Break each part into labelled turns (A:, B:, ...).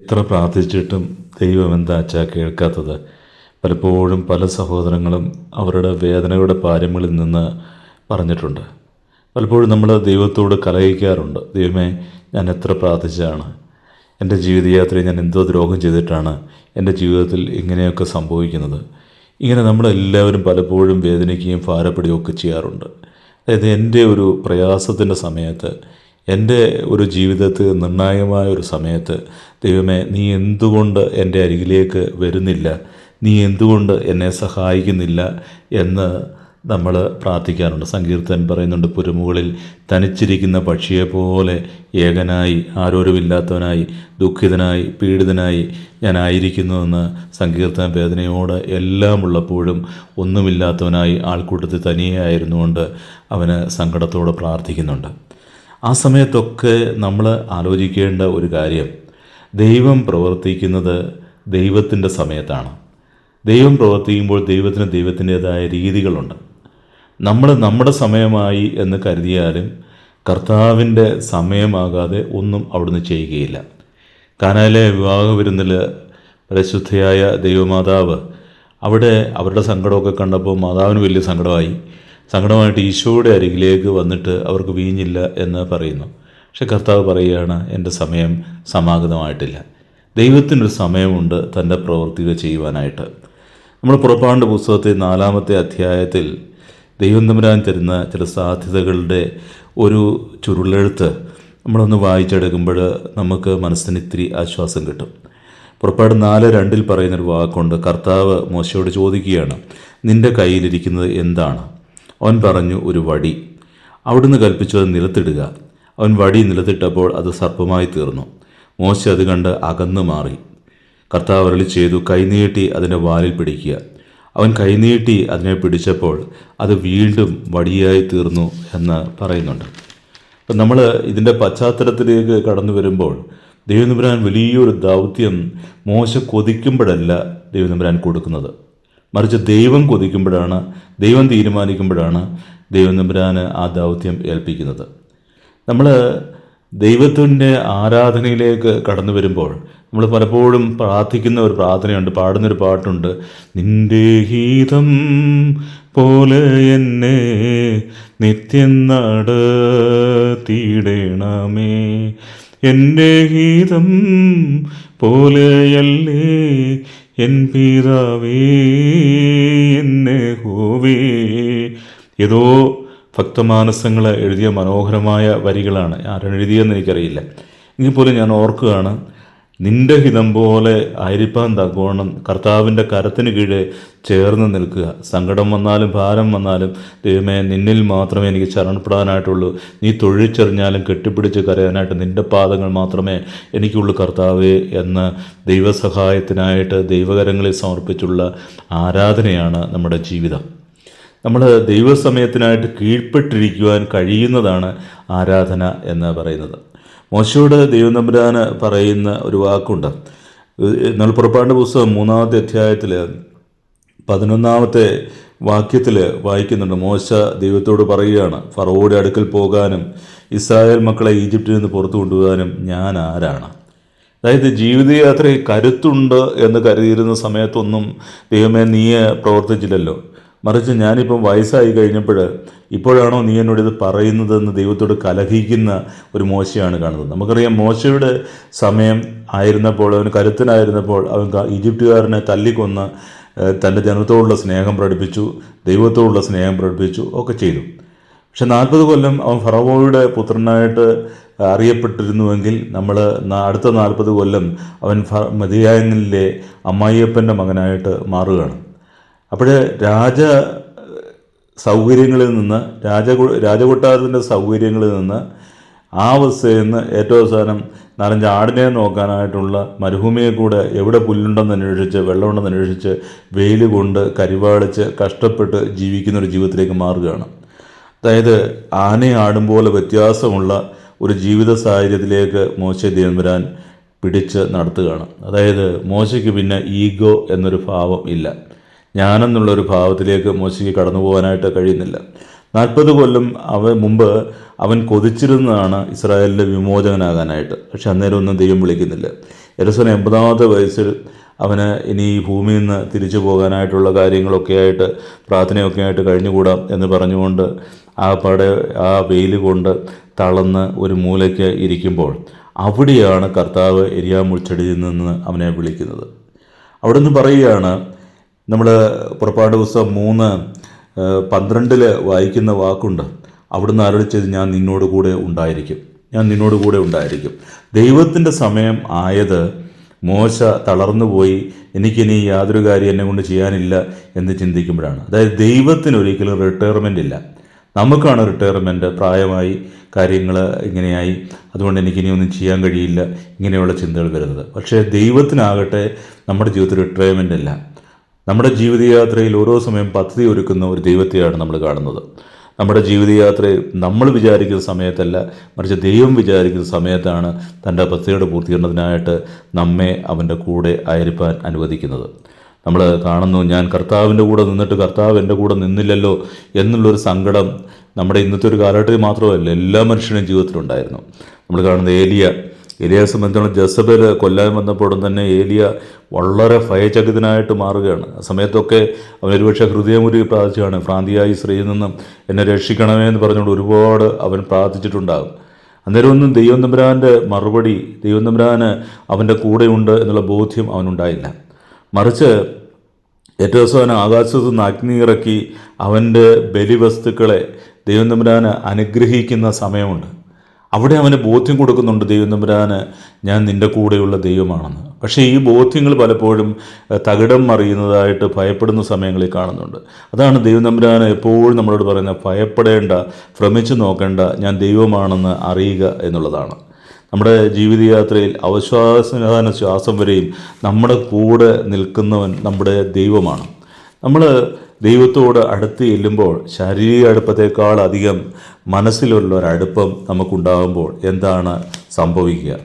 A: എത്ര പ്രാർത്ഥിച്ചിട്ടും ദൈവം എന്താ അച്ഛാ കേൾക്കാത്തത്? പലപ്പോഴും പല സഹോദരങ്ങളും അവരുടെ വേദനയുടെ പാരമ്യങ്ങളിൽ നിന്ന് പറഞ്ഞിട്ടുണ്ട്. പലപ്പോഴും നമ്മൾ ദൈവത്തോട് കലഹിക്കാറുണ്ട്. ദൈവമേ ഞാൻ എത്ര പ്രാർത്ഥിച്ചതാണ്? എന്റെ ജീവിതയാത്രയിൽ ഞാൻ എന്തോ ദ്രോഹം ചെയ്തിട്ടാണ് എന്റെ ജീവിതത്തിൽ ഇങ്ങനെയൊക്കെ സംഭവിക്കുന്നത്. ഇങ്ങനെ നമ്മളെല്ലാവരും പലപ്പോഴും വേദനിക്കുകയും ഭാരപ്പെടുകയും ഒക്കെ ചെയ്യാറുണ്ട്. അതായത് എന്റെ ഒരു പ്രയാസത്തിന്റെ സമയത്ത് എന്റെ ഒരു ജീവിതത്തിൽ നിർണായകമായ ഒരു സമയത്ത് ദൈവമേ നീ എന്തുകൊണ്ട് എന്റെ അരികിലേക്ക് വരുന്നില്ല? നീ എന്തുകൊണ്ട് എന്നെ സഹായിക്കുന്നില്ല എന്ന് നമ്മൾ പ്രാർത്ഥിക്കാറുണ്ട്. സങ്കീർത്തൻ പറയുന്നുണ്ട് പുരുമുകളിൽ തനിച്ചിരിക്കുന്ന പക്ഷിയെപ്പോലെ ഏകനായി ആരോരുമില്ലാത്തവനായി ദുഃഖിതനായി പീഡിതനായി ഞാനായിരിക്കുന്നുവെന്ന് സങ്കീർത്തന വേദനയോട് എല്ലാം ഉള്ളപ്പോഴും ഒന്നുമില്ലാത്തവനായി ആൾക്കൂട്ടത്തിൽ തനിയെ ആയിരുന്നുകൊണ്ട് അവന് സങ്കടത്തോടെ പ്രാർത്ഥിക്കുന്നുണ്ട്. ആ സമയത്തൊക്കെ നമ്മൾ ആലോചിക്കേണ്ട ഒരു കാര്യം ദൈവം പ്രവർത്തിക്കുന്നത് ദൈവത്തിന്റെ സമയത്താണ്. ദൈവം പ്രവർത്തിക്കുമ്പോൾ ദൈവത്തിന് ദൈവത്തിന്റെതായ രീതികളുണ്ട്. നമ്മൾ നമ്മുടെ സമയമായി എന്ന് കരുതിയാലും കർത്താവിന്റെ സമയമാകാതെ ഒന്നും അവിടുന്ന് ചെയ്യുകയില്ല. കാനായിലെ വിവാഹ വിരുന്നിൽ പരിശുദ്ധയായ ദൈവമാതാവ് അവിടെ അവരുടെ സങ്കടമൊക്കെ കണ്ടപ്പോൾ മാതാവിന് വലിയ സങ്കടമായി. സങ്കടമായിട്ട് ഈശോയുടെ അരികിലേക്ക് വന്നിട്ട് അവർക്ക് വീഞ്ഞില്ല എന്ന് പറയുന്നു. പക്ഷെ കർത്താവ് പറയുകയാണ് എന്റെ സമയം സമാഗതമായിട്ടില്ല. ദൈവത്തിനൊരു സമയമുണ്ട് തന്റെ പ്രവൃത്തികൾ ചെയ്യുവാനായിട്ട്. നമ്മൾ പുറപ്പാണ്ട് പുസ്തകത്തെ നാലാമത്തെ അധ്യായത്തിൽ ദൈവം തമ്പുരാൻ തരുന്ന ചില സാധ്യതകളുടെ ഒരു ചുരുളെഴുത്ത് നമ്മളൊന്ന് വായിച്ചെടുക്കുമ്പോൾ നമുക്ക് മനസ്സിന് ഇത്തിരി ആശ്വാസം കിട്ടും. പുറപ്പാട് നാല് രണ്ടിൽ പറയുന്നൊരു വാക്കുണ്ട് കർത്താവ് മോശയോട് ചോദിക്കുകയാണ് നിന്റെ കയ്യിലിരിക്കുന്നത് എന്താണ്? അവൻ പറഞ്ഞു ഒരു വടി. അവിടുന്ന് കൽപ്പിച്ചത് നിലത്തിടുക. അവൻ വടി നിലത്തിട്ടപ്പോൾ അത് സർപ്പമായി തീർന്നു. മോശ അത് കണ്ട് അകന്നു മാറി. കർത്താവ് അരളി ചെയ്തു കൈനീട്ടി അതിന്റെ വാലിൽ പിടിക്കുക. അവൻ കൈനീട്ടി അതിനെ പിടിച്ചപ്പോൾ അത് വീണ്ടും വടിയായി തീർന്നു എന്ന് പറയുന്നുണ്ട്. അപ്പം നമ്മൾ ഇതിന്റെ പശ്ചാത്തലത്തിലേക്ക് കടന്നു വരുമ്പോൾ ദൈവനമ്പുരാൻ വലിയൊരു ദൗത്യം മോശ കൊതിക്കുമ്പോഴല്ല ദൈവനമ്പുരാൻ കൊടുക്കുന്നത്. മറിച്ച് ദൈവം കൊതിക്കുമ്പോഴാണ് ദൈവം തീരുമാനിക്കുമ്പോഴാണ് ദൈവം നമ്പരാന് ആ ദൗത്യം ഏൽപ്പിക്കുന്നത്. നമ്മൾ ദൈവത്തിന്റെ ആരാധനയിലേക്ക് കടന്നു വരുമ്പോൾ നമ്മൾ പലപ്പോഴും പ്രാർത്ഥിക്കുന്ന ഒരു പ്രാർത്ഥനയുണ്ട് പാടുന്നൊരു പാട്ടുണ്ട്. നിന്റെ ഗീതം പോലെ എന്നെ നിത്യം നടത്തിയിടണമേ എന്റെ ഗീതം പോലെയല്ലേ എൻ പിതാവേ എന്നെ ഹോവേ ഏതോ ഭക്തമാനസങ്ങൾ എഴുതിയ മനോഹരമായ വരികളാണ്. ആരാണ് എഴുതിയെന്ന് എനിക്കറിയില്ല. എങ്കിൽ പോലും ഞാൻ ഓർക്കുകയാണ് നിന്റെ ഹിതം പോലെ ആയിരിപ്പാൻ തക്കോണം കർത്താവിന്റെ കരത്തിന് കീഴേ ചേർന്ന് നിൽക്കുക. സങ്കടം വന്നാലും ഭാരം വന്നാലും ദൈവമേ നിന്നിൽ മാത്രമേ എനിക്ക് ശരണപ്പെടാനായിട്ടുള്ളൂ. നീ തൊഴിച്ചെറിഞ്ഞാലും കെട്ടിപ്പിടിച്ച് കരയാനായിട്ട് നിന്റെ പാദങ്ങൾ മാത്രമേ എനിക്കുള്ളൂ കർത്താവേ എന്ന് ദൈവസഹായത്തിനായിട്ട് ദൈവകരങ്ങളിൽ സമർപ്പിച്ചുള്ള ആരാധനയാണ് നമ്മുടെ ജീവിതം. നമ്മൾ ദൈവസമയത്തിനായിട്ട് കീഴ്പ്പെട്ടിരിക്കുവാൻ കഴിയുന്നതാണ് ആരാധന എന്ന് പറയുന്നത്. മോശയോട് ദൈവനമ്പുരാന് പറയുന്ന ഒരു വാക്കുണ്ട്. എന്നാൽ പുറപ്പാട് പുസ്തകം മൂന്നാമത്തെ അധ്യായത്തിൽ പതിനൊന്നാമത്തെ വാക്യത്തിൽ വായിക്കുന്നുണ്ട്. മോശ ദൈവത്തോട് പറയുകയാണ് ഫറവോയുടെ അടുക്കൽ പോകാനും ഇസ്രായേൽ മക്കളെ ഈജിപ്തിൽ നിന്ന് പുറത്തു കൊണ്ടുപോകാനും ഞാൻ ആരാണ്? അതായത് ജീവിതയാത്രയിൽ കരുത്തുണ്ട് എന്ന് കരുതിയിരുന്ന സമയത്തൊന്നും ദൈവമേ നീയെ പ്രവർത്തിച്ചില്ലല്ലോ. മറിച്ച് ഞാനിപ്പം വയസ്സായി കഴിഞ്ഞപ്പോൾ ഇപ്പോഴാണോ നീ എന്നോട് ഇത് പറയുന്നതെന്ന് ദൈവത്തോട് കലഹിക്കുന്ന ഒരു മോശയാണ് കാണുന്നത്. നമുക്കറിയാം മോശയുടെ സമയം ആയിരുന്നപ്പോൾ അവൻ കരുത്തനായിരുന്നപ്പോൾ അവൻ ഈജിപ്തുകാരനെ തല്ലിക്കൊന്ന് തന്റെ ജനത്തോടുള്ള സ്നേഹം പ്രകടിപ്പിച്ചു ദൈവത്തോടുള്ള സ്നേഹം പ്രകടിപ്പിച്ചു ഒക്കെ ചെയ്തു. പക്ഷെ നാൽപ്പത് കൊല്ലം അവൻ ഫറവോയുടെ പുത്രനായിട്ട് അറിയപ്പെട്ടിരുന്നുവെങ്കിൽ നമ്മൾ അടുത്ത നാൽപ്പത് കൊല്ലം അവൻ മതിയായനിലെ അമ്മായിയപ്പന്റെ മകനായിട്ട് മാറുകയാണ്. അപ്പോൾ രാജ സൗകര്യങ്ങളിൽ നിന്ന് രാജ രാജകൊട്ടാരത്തിന്റെ സൗകര്യങ്ങളിൽ നിന്ന് ആ അവസ്ഥയിൽ നിന്ന് ഏറ്റവും അവസാനം നാലഞ്ച് ആടിനെ നോക്കാനായിട്ടുള്ള മരുഭൂമിയെ കൂടെ എവിടെ പുല്ലുണ്ടെന്ന് അന്വേഷിച്ച് വെള്ളമുണ്ടെന്ന് അന്വേഷിച്ച് വെയിൽ കൊണ്ട് കരിവാളിച്ച് കഷ്ടപ്പെട്ട് ജീവിക്കുന്ന ഒരു ജീവിതത്തിലേക്ക് മാറുകയാണ്. അതായത് ആനയെ ആടും പോലെ വ്യത്യാസമുള്ള ഒരു ജീവിത സാഹചര്യത്തിലേക്ക് മോശ ദേവരാൻ പിടിച്ച് നടത്തുകയാണ്. അതായത് മോശയ്ക്ക് പിന്നെ ഈഗോ എന്നൊരു ഭാവം ഇല്ല. ഞാനെന്നുള്ളൊരു ഭാവത്തിലേക്ക് മോശയ്ക്ക് കടന്നു പോകാനായിട്ട് കഴിയുന്നില്ല. നാൽപ്പത് കൊല്ലം അവൻ മുമ്പ് അവൻ കൊതിച്ചിരുന്നതാണ് ഇസ്രായേലിന്റെ വിമോചകനാകാനായിട്ട്. പക്ഷെ അന്നേരം ഒന്നും ദൈവം വിളിക്കുന്നില്ല. എലസന് എൺപതാമത്തെ വയസ്സിൽ അവന് ഇനി ഈ ഭൂമിയിൽ നിന്ന് തിരിച്ചു പോകാനായിട്ടുള്ള കാര്യങ്ങളൊക്കെ ആയിട്ട് പ്രാർത്ഥനയൊക്കെ ആയിട്ട് കഴിഞ്ഞുകൂടാം എന്ന് പറഞ്ഞുകൊണ്ട് ആ പട ആ വെയിൽ കൊണ്ട് തളന്ന് ഒരു മൂലയ്ക്ക് ഇരിക്കുമ്പോൾ അവിടെയാണ് കർത്താവ് എരിയാമുൾച്ചെടിയിൽ നിന്ന് അവനെ വിളിക്കുന്നത്. അവിടെ നിന്ന് പറയുകയാണ് നമ്മൾ പുറപ്പാട് പുസ്തകം മൂന്ന് പന്ത്രണ്ടിൽ വായിക്കുന്ന വാക്കുണ്ട്. അവിടുന്ന് ആരോടിച്ചത് ഞാൻ നിന്നോട് കൂടെ ഉണ്ടായിരിക്കും. ഞാൻ നിന്നോട് കൂടെ ഉണ്ടായിരിക്കും. ദൈവത്തിന്റെ സമയം ആയത് മോശ തളർന്നുപോയി എനിക്കിനി യാതൊരു കാര്യം എന്നെ കൊണ്ട് ചെയ്യാനില്ല എന്ന് ചിന്തിക്കുമ്പോഴാണ്. അതായത് ദൈവത്തിന് ഒരിക്കലും റിട്ടയർമെന്റ് ഇല്ല. നമുക്കാണ് റിട്ടയർമെന്റ് പ്രായമായി കാര്യങ്ങൾ ഇങ്ങനെയായി. അതുകൊണ്ട് എനിക്കിനി ഒന്നും ചെയ്യാൻ കഴിയില്ല ഇങ്ങനെയുള്ള ചിന്തകൾ വരുന്നത്. പക്ഷേ ദൈവത്തിനാകട്ടെ നമ്മുടെ ജീവിതത്തിൽ റിട്ടയർമെന്റ് ഇല്ല. നമ്മുടെ ജീവിതയാത്രയിൽ ഓരോ സമയം പദ്ധതി ഒരുക്കുന്ന ഒരു ദൈവത്തെയാണ് നമ്മൾ കാണുന്നത്. നമ്മുടെ ജീവിതയാത്രയിൽ നമ്മൾ വിചാരിക്കുന്ന സമയത്തല്ല മറിച്ച് ദൈവം വിചാരിക്കുന്ന സമയത്താണ് തന്റെ പദ്ധതിയുടെ പൂർത്തീകരണത്തിനായിട്ട് നമ്മെ അവന്റെ കൂടെ ആയിരിക്കാൻ അനുവദിക്കുന്നത്. നമ്മൾ കാണുന്നു ഞാൻ കർത്താവിന്റെ കൂടെ നിന്നിട്ട് കർത്താവ് എന്റെ കൂടെ നിന്നില്ലല്ലോ എന്നുള്ളൊരു സങ്കടം നമ്മുടെ ഇന്നത്തെ ഒരു കാലഘട്ടത്തിൽ മാത്രമല്ല എല്ലാ മനുഷ്യരുടെയും ജീവിതത്തിലുണ്ടായിരുന്നു. നമ്മൾ കാണുന്ന ഏലിയ ഏലിയയെ സംബന്ധിച്ചോളം ജസബേൽ കൊല്ലാൻ വന്നപ്പോഴും തന്നെ ഏലിയ വളരെ ഭയചകിതനായിട്ട് മാറുകയാണ്. ആ സമയത്തൊക്കെ അവൻ ഒരുപക്ഷെ ഹൃദയമുരുകി പ്രാർത്ഥിച്ചാണ് ഭ്രാന്തിയായി സ്ത്രീയിൽ നിന്നും എന്നെ രക്ഷിക്കണമേ എന്ന് പറഞ്ഞുകൊണ്ട് ഒരുപാട് അവൻ പ്രാർത്ഥിച്ചിട്ടുണ്ടാകും. അന്നേരം ഒന്നും ദൈവം തമ്പുരാന്റെ മറുപടി ദൈവം തമ്പുരാന് അവന്റെ കൂടെയുണ്ട് എന്നുള്ള ബോധ്യം അവനുണ്ടായില്ല. മറിച്ച് ഏറ്റവും അവസാനം ആകാശത്തു നിന്ന് അഗ്നി ഇറക്കി അവന്റെ ബലിവസ്തുക്കളെ ദൈവം തമ്പുരാന് അനുഗ്രഹിക്കുന്ന സമയമുണ്ട്. അവിടെ അവന് ബോധ്യം കൊടുക്കുന്നുണ്ട് ദൈവം തമ്പുരാന് ഞാൻ നിന്റെ കൂടെയുള്ള ദൈവമാണെന്ന്. പക്ഷേ ഈ ബോധ്യങ്ങൾ പലപ്പോഴും തകിടം മറിയുന്നതായിട്ട് ഭയപ്പെടുന്ന സമയങ്ങളിൽ കാണുന്നുണ്ട്. അതാണ് ദൈവം തമ്പുരാന് എപ്പോഴും നമ്മളോട് പറയുന്നത് ഭയപ്പെടേണ്ട ഭ്രമിച്ചു നോക്കേണ്ട ഞാൻ ദൈവമാണെന്ന് അറിയുക എന്നുള്ളതാണ്. നമ്മുടെ ജീവിതയാത്രയിൽ അവശ്വാസന ശ്വാസം വരെയും നമ്മുടെ കൂടെ നിൽക്കുന്നവൻ നമ്മുടെ ദൈവമാണ്. നമ്മൾ ദൈവത്തോട് അടുത്ത് ചെല്ലുമ്പോൾ ശാരീരിക അടുപ്പത്തേക്കാൾ അധികം മനസ്സിലുള്ള ഒരടുപ്പം നമുക്കുണ്ടാകുമ്പോൾ എന്താണ് സംഭവിക്കുക?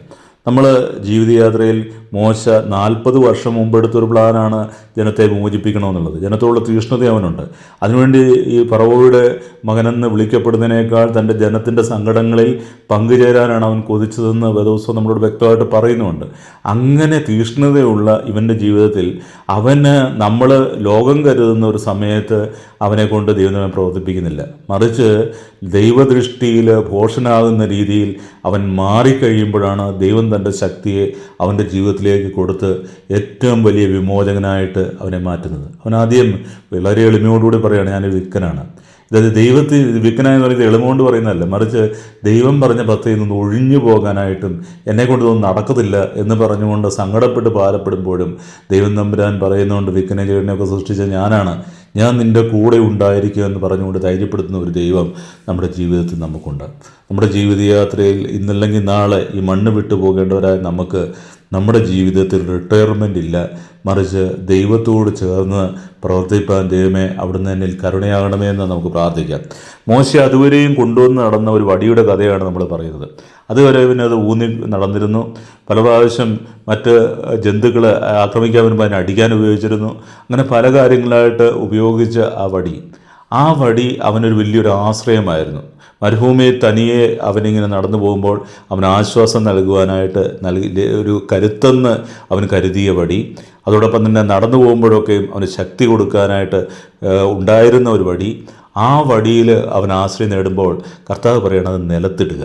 A: നമ്മൾ ജീവിതയാത്രയിൽ മോശ നാൽപ്പത് വർഷം മുമ്പെടുത്തൊരു പ്ലാനാണ് ജനത്തെ മോചിപ്പിക്കണമെന്നുള്ളത്. ജനത്തോടുള്ള തീഷ്ണത അവനുണ്ട്. അതിനുവേണ്ടി ഈ പറവോയുടെ മകനെന്ന് വിളിക്കപ്പെടുന്നതിനേക്കാൾ തന്റെ ജനത്തിന്റെ സങ്കടങ്ങളിൽ പങ്കുചേരാനാണ് അവൻ കൊതിച്ചതെന്ന് വേദോത്സവം നമ്മളോട് വ്യക്തമായിട്ട് പറയുന്നുണ്ട്. അങ്ങനെ തീഷ്ണതയുള്ള ഇവന്റെ ജീവിതത്തിൽ അവന് നമ്മൾ ലോകം കരുതുന്ന ഒരു സമയത്ത് അവനെ കൊണ്ട് ദൈവം പ്രവർത്തിപ്പിക്കുന്നില്ല. മറിച്ച് ദൈവദൃഷ്ടിയിൽ ഭോഷനാകുന്ന രീതിയിൽ അവൻ മാറിക്കഴിയുമ്പോഴാണ് ദൈവം തന്റെ ശക്തിയെ അവന്റെ ജീവിതത്തിലേക്ക് കൊടുത്ത് ഏറ്റവും വലിയ വിമോചകനായിട്ട് അവനെ മാറ്റുന്നത്. അവൻ ആദ്യം വളരെ എളിമയോടുകൂടി പറയുകയാണ് ഞാനൊരു വിക്കനാണ്. അതായത് ദൈവത്തിൽ വിക്കനായെന്ന് പറയുന്നത് എളിമകൊണ്ട് പറയുന്നതല്ല. മറിച്ച് ദൈവം പറഞ്ഞ പദ്ധതിയിൽ നിന്ന് ഒഴിഞ്ഞു പോകാനായിട്ടും എന്നെ കൊണ്ട് ഇതൊന്നും നടക്കത്തില്ല എന്ന് പറഞ്ഞുകൊണ്ട് സങ്കടപ്പെട്ട് പാലപ്പെടുമ്പോഴും ദൈവം തമ്പുരാൻ പറയുന്നതുകൊണ്ട് വിക്കനെ ചേട്ടനെയൊക്കെ സൃഷ്ടിച്ച ഞാനാണ്. ഞാൻ നിന്റെ കൂടെ ഉണ്ടായിരിക്കുക എന്ന് പറഞ്ഞുകൊണ്ട് ധൈര്യപ്പെടുത്തുന്ന ഒരു ദൈവം നമ്മുടെ ജീവിതത്തിൽ നമുക്കുണ്ട്. നമ്മുടെ ജീവിതയാത്രയിൽ ഇന്നല്ലെങ്കിൽ നാളെ ഈ മണ്ണ് വിട്ടു പോകേണ്ടവരായി നമുക്ക് നമ്മുടെ ജീവിതത്തിൽ റിട്ടയർമെന്റ് ഇല്ല. മറിച്ച് ദൈവത്തോട് ചേർന്ന് പ്രവർത്തിപ്പാൻ ദൈവമേ അവിടുന്ന് എന്നിൽ കരുണയാകണമേ എന്ന് നമുക്ക് പ്രാർത്ഥിക്കാം. മോശ അതുവരെയും കൊണ്ടുവന്ന് നടന്ന ഒരു വടിയുടെ കഥയാണ് നമ്മൾ പറയുന്നത്. അതുവരെ പിന്നെ അത് ഊന്നി നടന്നിരുന്നു. പല പ്രാവശ്യം മറ്റ് ജന്തുക്കളെ ആക്രമിക്കാൻ വരുമ്പോൾ അതിനെ അടിക്കാൻ ഉപയോഗിച്ചിരുന്നു. അങ്ങനെ പല കാര്യങ്ങളായിട്ട് ഉപയോഗിച്ച ആ വടി. ആ വടി അവനൊരു വലിയൊരു ആശ്രയമായിരുന്നു. മരുഭൂമിയിൽ തനിയെ അവനിങ്ങനെ നടന്നു പോകുമ്പോൾ അവൻ ആശ്വാസം നൽകുവാനായിട്ട് നൽകി ഒരു കരുത്തെന്ന് അവൻ കരുതിയ വടി അതോടൊപ്പം തന്നെ നടന്നു പോകുമ്പോഴൊക്കെയും അവന് ശക്തി കൊടുക്കാനായിട്ട് ഉണ്ടായിരുന്ന ഒരു വടി. ആ വടിയിൽ അവൻ ആശ്രയം നേടുമ്പോൾ കർത്താവ് പറയണത് നിലത്തിടുക.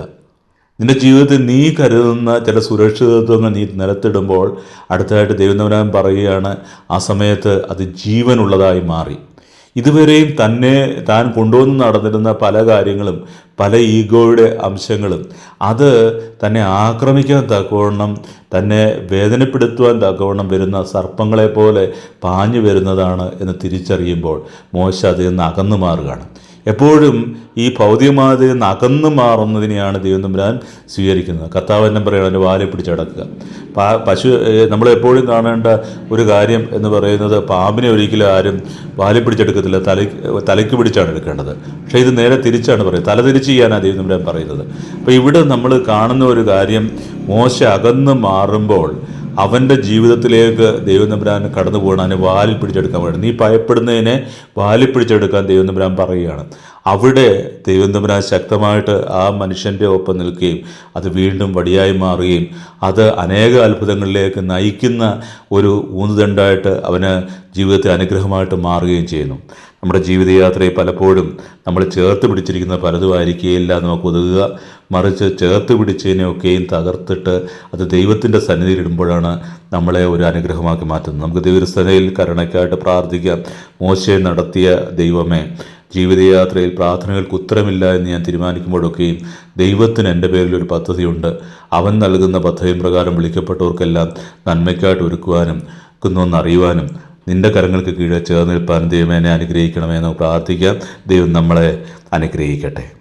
A: നിന്റെ ജീവിതത്തിൽ നീ കരുതുന്ന ചില സുരക്ഷിതത്വങ്ങൾ നീ നിലത്തിടുമ്പോൾ അടുത്തതായിട്ട് ദൈവനവരാൻ പറയുകയാണ് ആ സമയത്ത് അത് ജീവനുള്ളതായി മാറി. ഇതുവരെയും തന്നെ താൻ കൊണ്ടുവന്ന് നടന്നിരുന്ന പല കാര്യങ്ങളും പല ഈഗോയുടെ അംശങ്ങളും അത് തന്നെ ആക്രമിക്കാൻ തക്കവണ്ണം തന്നെ വേദനപ്പെടുത്തുവാൻ തക്കവണ്ണം വരുന്ന സർപ്പങ്ങളെ പോലെ പാഞ്ഞു വരുന്നതാണ് എന്ന് തിരിച്ചറിയുമ്പോൾ മോശ അതിൽ നിന്ന് അകന്നു മാറുകയാണ്. എപ്പോഴും ഈ ഭൗതികമാതിൽ നിന്ന് അകന്നു മാറുന്നതിനെയാണ് ദൈവം തമ്പുരാൻ സ്വീകരിക്കുന്നത്. കർത്താവ് എന്നെ പറയുന്നത് അതിന്റെ വാലെ പിടിച്ചടക്കുക പശു നമ്മൾ എപ്പോഴും കാണേണ്ട ഒരു കാര്യം എന്ന് പറയുന്നത് പാമ്പിനെ ഒരിക്കലും ആരും വാലെ പിടിച്ചെടുക്കത്തില്ല തല തലയ്ക്ക് പിടിച്ചാണ് എടുക്കേണ്ടത്. പക്ഷേ ഇത് നേരെ തിരിച്ചാണ് പറയുന്നത്. തല തിരിച്ച് ചെയ്യാനാണ് ദൈവം തമ്പുരാൻ പറയുന്നത്. അപ്പോൾ ഇവിടെ നമ്മൾ കാണുന്ന ഒരു കാര്യം മോശം അകന്നു മാറുമ്പോൾ അവന്റെ ജീവിതത്തിലേക്ക് ദൈവനമ്പ്രാൻ കടന്നു പോകണം അതിനെ വാലിൽ പിടിച്ചെടുക്കാൻ വേണ്ടി. നീ ഭയപ്പെടുന്നതിനെ വാലിൽ പിടിച്ചെടുക്കാൻ ദൈവനമ്പ്രാൻ പറയുകയാണ്. അവിടെ ദൈവനമ്പ്രാൻ ശക്തമായിട്ട് ആ മനുഷ്യന്റെ ഒപ്പം നിൽക്കുകയും അത് വീണ്ടും വടിയായി മാറുകയും അത് അനേക അത്ഭുതങ്ങളിലേക്ക് നയിക്കുന്ന ഒരു ഊന്നുദണ്ടായിട്ട് അവന് ജീവിതത്തെ അനുഗ്രഹമായിട്ട് മാറുകയും ചെയ്യുന്നു. നമ്മുടെ ജീവിതയാത്രയെ പലപ്പോഴും നമ്മൾ ചേർത്ത് പിടിച്ചിരിക്കുന്ന പലതുമായിരിക്കുകയില്ല നമുക്ക് ഒതുങ്ങുക. മറിച്ച് ചേർത്ത് പിടിച്ചതിനെയൊക്കെയും തകർത്തിട്ട് അത് ദൈവത്തിന്റെ സന്നിധിയിലിടുമ്പോഴാണ് നമ്മളെ ഒരു അനുഗ്രഹമാക്കി മാറ്റുന്നത്. നമുക്ക് ദൈവസ്ഥനയിൽ കരുണയ്ക്കായിട്ട് പ്രാർത്ഥിക്കാം. മോശയെ നടത്തിയ ദൈവമേ ജീവിതയാത്രയിൽ പ്രാർത്ഥനകൾക്ക് ഉത്തരമില്ല എന്ന് ഞാൻ തീരുമാനിക്കുമ്പോഴൊക്കെയും ദൈവത്തിന് എന്റെ പേരിൽ ഒരു പദ്ധതിയുണ്ട്. അവൻ നൽകുന്ന പദ്ധതി പ്രകാരം വിളിക്കപ്പെട്ടവർക്കെല്ലാം നന്മയ്ക്കായിട്ട് ഒരുക്കുവാനും അറിയുവാനും നിന്റെ കരങ്ങൾക്ക് കീഴെ ചേർന്ന് നിൽപ്പാൻ എന്നെ അനുഗ്രഹിക്കണമേ എന്ന് പ്രാർത്ഥിക്കാം. ദൈവം നമ്മളെ അനുഗ്രഹിക്കട്ടെ.